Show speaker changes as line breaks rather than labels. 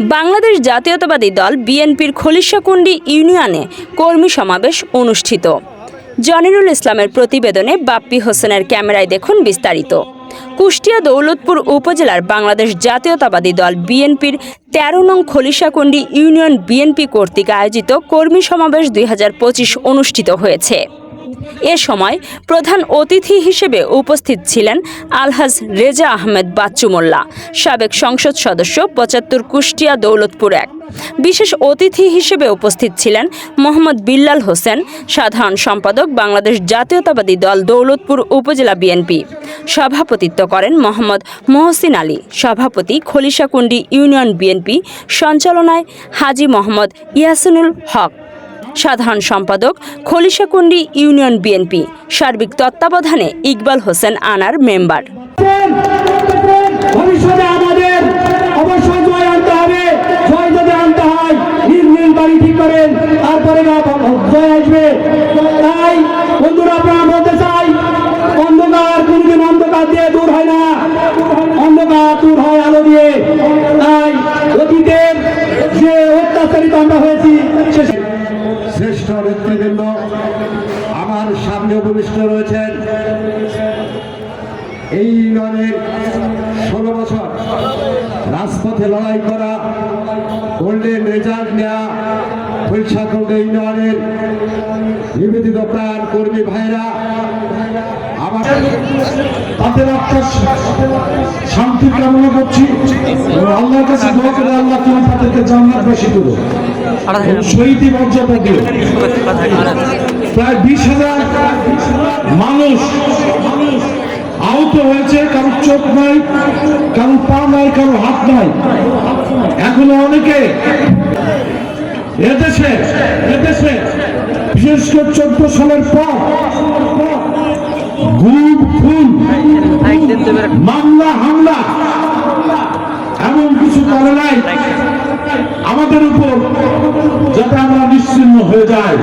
বাংলাদেশ জাতীয়তাবাদী দল বিএনপির খলিশাকুণ্ডি ইউনিয়নে কর্মী সমাবেশ অনুষ্ঠিত। জনিরুল ইসলামের প্রতিবেদনে বাপ্পি হোসেনের ক্যামেরায় দেখুন বিস্তারিত। কুষ্টিয়া দৌলতপুর উপজেলার বাংলাদেশ জাতীয়তাবাদী দল বিএনপির তেরো নং খলিশাকুণ্ডি ইউনিয়ন বিএনপি কর্তৃক আয়োজিত কর্মী সমাবেশ দুই হাজার পঁচিশ অনুষ্ঠিত হয়েছে। এ সময় প্রধান অতিথি হিসেবে উপস্থিত ছিলেন আলহাজ রেজা আহমেদ বাচ্চু মোল্লা, সাবেক সংসদ সদস্য পঁচাত্তর কুষ্টিয়া দৌলতপুর এক। বিশেষ অতিথি হিসেবে উপস্থিত ছিলেন মোহাম্মদ বিল্লাল হোসেন, সাধারণ সম্পাদক বাংলাদেশ জাতীয়তাবাদী দল দৌলতপুর উপজেলা বিএনপি। সভাপতিত্ব করেন মোহাম্মদ মহসিন আলী, সভাপতি খলিশাকুণ্ডি ইউনিয়ন বিএনপি, সঞ্চালনায় হাজি মোহাম্মদ ইয়াসিনুল হক। সাধারণ সম্পাদক খলিশাকুণ্ডি ইউনিয়ন বিএনপি সার্বিক তত্ত্বাবধানে ইকবাল হোসেন আনার মেম্বার।
হয় আসবে। তাই বন্ধুরা বলতে চাই, অন্ধকার দূর হয় হয় আলো দিয়ে। তাই অতীতের যে অত্যাচারিত আমরা হয়েছি আমার সামনে উপবিষ্ট রয়েছেন। এই ইউনিয়নের ষোলো বছর রাজপথে লড়াই করা গোল্ডেন রেজাল্ট নেওয়া ফুলসাকুণ্ড ইউনিয়নের নিবেদিত প্রাণ কর্মী ভাইরা তাদের শান্তি কামনা করছি আল্লাহর কাছে দোয়া করে আল্লাহ তুমি তাদেরকে জান্নাতবাসী করো শহীদি মর্যাদা দিও প্রায় বিশ হাজার মানুষ আহত হয়েছে, কারও চোখ নাই, কারও পা নাই, কারও হাত নাই। এখনও অনেকে এদেশে এদেশে, বিশেষ করে চোদ্দ সালের পর গুম খুন, মামলা, হামলা, এমন কিছু করে নাই। আমাদের উপর যাতে আমরা নিশ্চিন্ন হয়ে যাই।